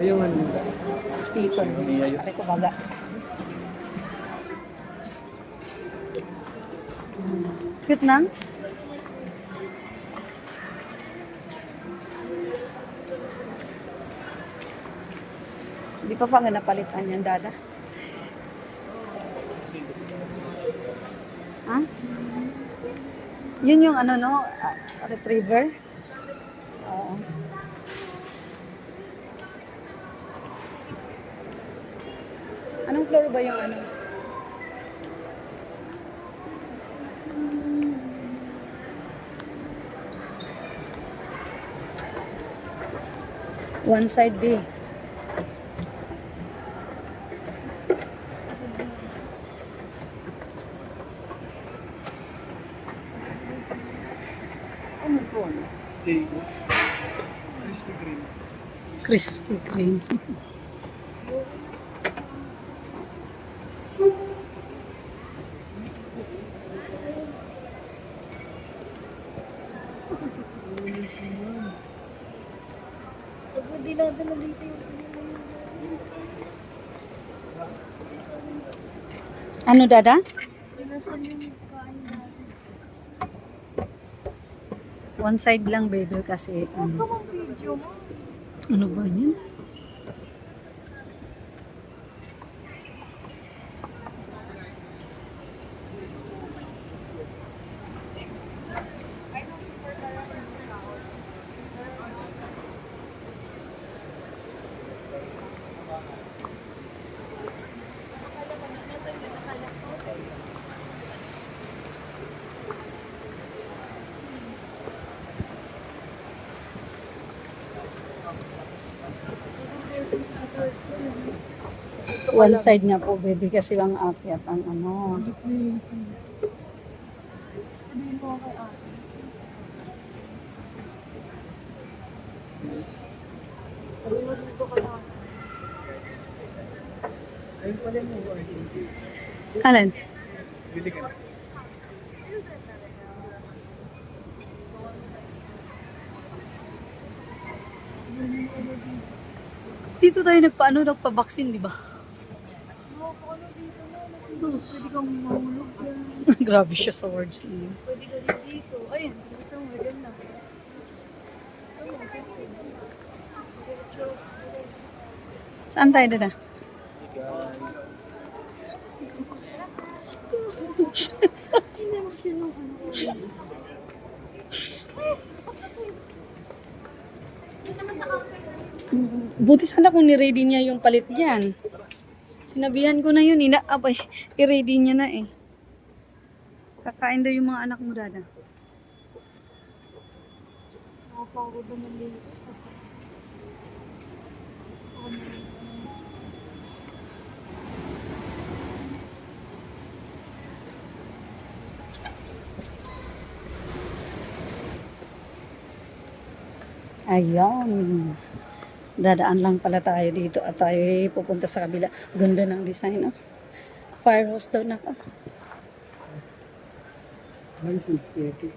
Yung ano, Speaker. Pare ko baga. Cute na? Hindi pa pa nga napalitan yan, Dada. Ha? Yun yung ano, no? ah, retriever? Anong floor ba yung ano? One side B. Ano to? Jago. Crispy Green. Krispy Kreme. dinadala dito yung Ano, Dada? pinasan yung kain natin. One side lang, baby, kasi ano, mo. ano ba yun? One side nga po, baby, kasi ang akyat ang ano. Mo, Alin? Dito tayo nagpaano, nagpabaksin, di ba? Ano dito na. Pwede kang mahulog dyan. Grabe siya sa words niya. Pwede ka dito. Ayun, gusto mo dyan na. Saan tayo, Dada? Sinama siya ng ano. Buti sana kung ni-ready niya yung palit niyan. Sinabihan ko na yun, ina, abay, i-ready niya na eh. Kakain daw yung mga anak mo, Dada. Nakapagod naman. Dadaan lang pala tayo dito at tayo ay pupunta sa kabila. Ganda ng design, oh. Firehouse daw na ka. 160.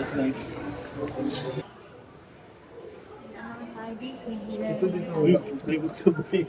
That's nice. Ito dito, uy, libog sa buhay.